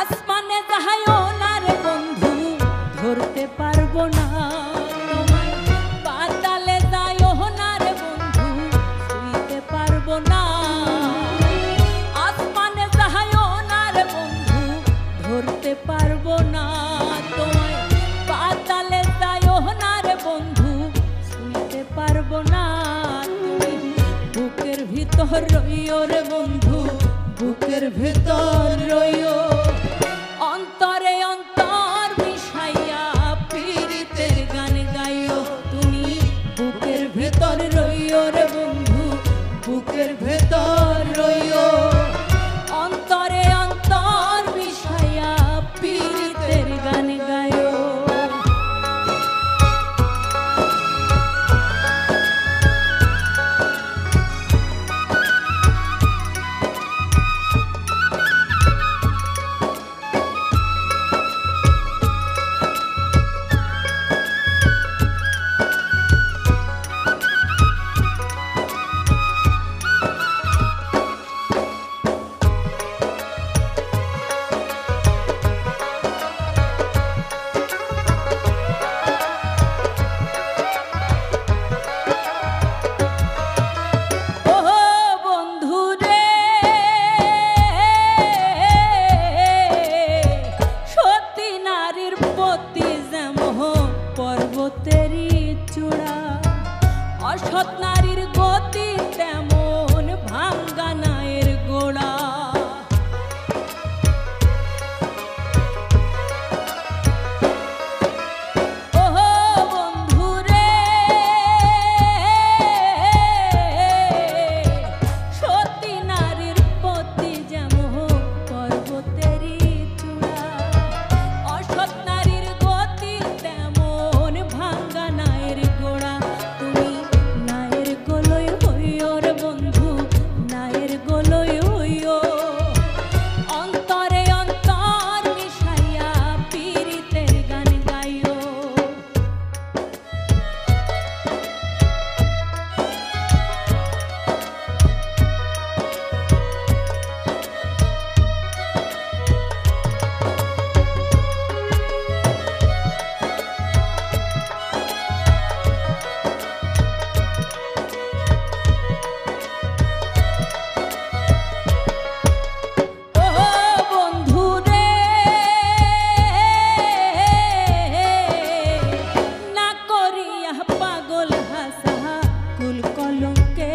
আসমানে যাহাইও না রে বন্ধু, ধরতে পারব না। তোমায় পাতালে যাইও না রে বন্ধু, শুইতে পারব না। আসমানে যাহাইও না রে বন্ধু, ধরতে পারব না। তোমায় পাতালে যাইও না রে বন্ধু, শুইতে পারব না। বুকের ভিতর রইও রে বন্ধু, বুকের ভিতর রইও জগতেরই চূড়া অসৎ নারীর গতি con lo que